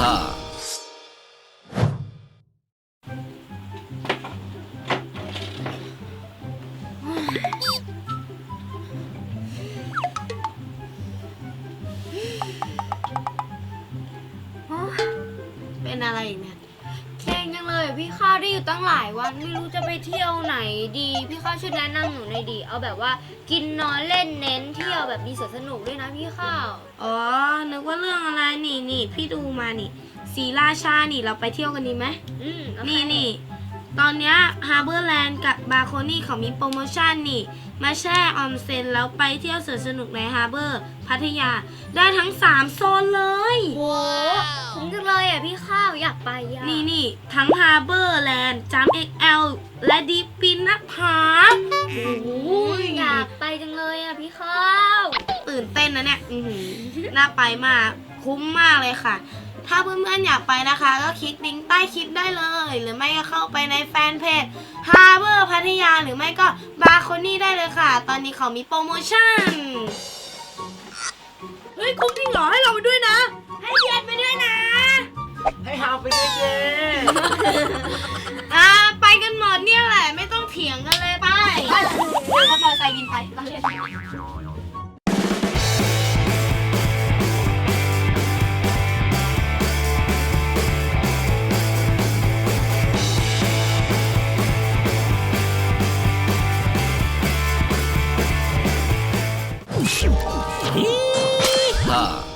ฮ่าเป็นอะไรอีกเนี่ย เคร่งจังเลยพี่ข้าวได้อยู่ตั้งหลายวันไม่รู้จะไปเที่ยวไหนดี พี่ข้าวช่วยแนะนำหนูหน่อยดี เอาแบบว่ากินนอนเล่นเน้นเที่ยวแบบมีสวนสนุกด้วยนะพี่ข้าว อ๋อ นึกว่าเรื่องอะไรนี่นี่พี่ดูมานี่สีราชานี่เราไปเที่ยวกันดีไหม อืมโอเคนี่นี่ตอนเนี้ยฮาร์เบอร์แลนด์กับบาโคนี่เขามีโปรโมชั่นนี่ มาแช่ออมเซ็นแล้วไปเที่ยวสวนสนุกในฮาร์เบอร์พัทยา ได้ทั้ง 3 โซนเลย โหคุ้มจังเลย อะพี่ข้าวอยากไปอะนี่นี่ทั้งฮาร์เบอร์แลนด์จัมเอ็กแอลและดีปินนะพาร์คโอ้ยอยากไปจังเลยอะพี่ข้าวตื่นเต้นนะเนี่ยอื้อหือน่าไปมาก คุ้มมากเลยค่ะ ถ้าเพื่อนๆอยากไปนะคะ ก็คลิกลิงก์ใต้คลิปได้เลย หรือไม่ก็เข้าไปในแฟนเพจ Harbor พัทยาหรือไม่ก็บาร์โคนี่ได้เลยค่ะ ตอนนี้เขามีโปรโมชั่น เฮ้ยคุ้มจริงเหรอ เอาไปเลยเจ๊อ่าไปกันหมดเนี่ยแหละ ไม่ต้องเถียงกันเลยไปแล้วก็มอไส้กินไปเราเล่นฮ่า